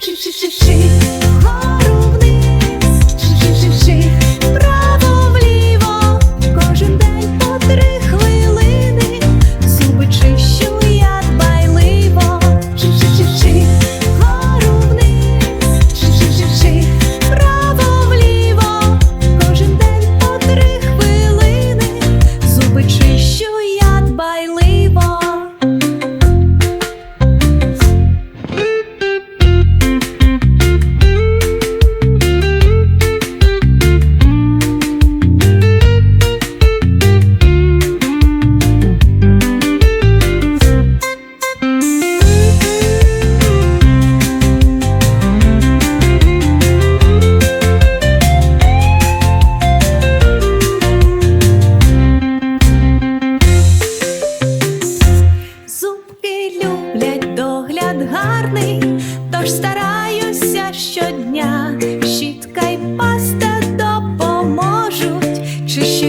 she, she, she, she. щодня, щітка й паста допоможуть, чи що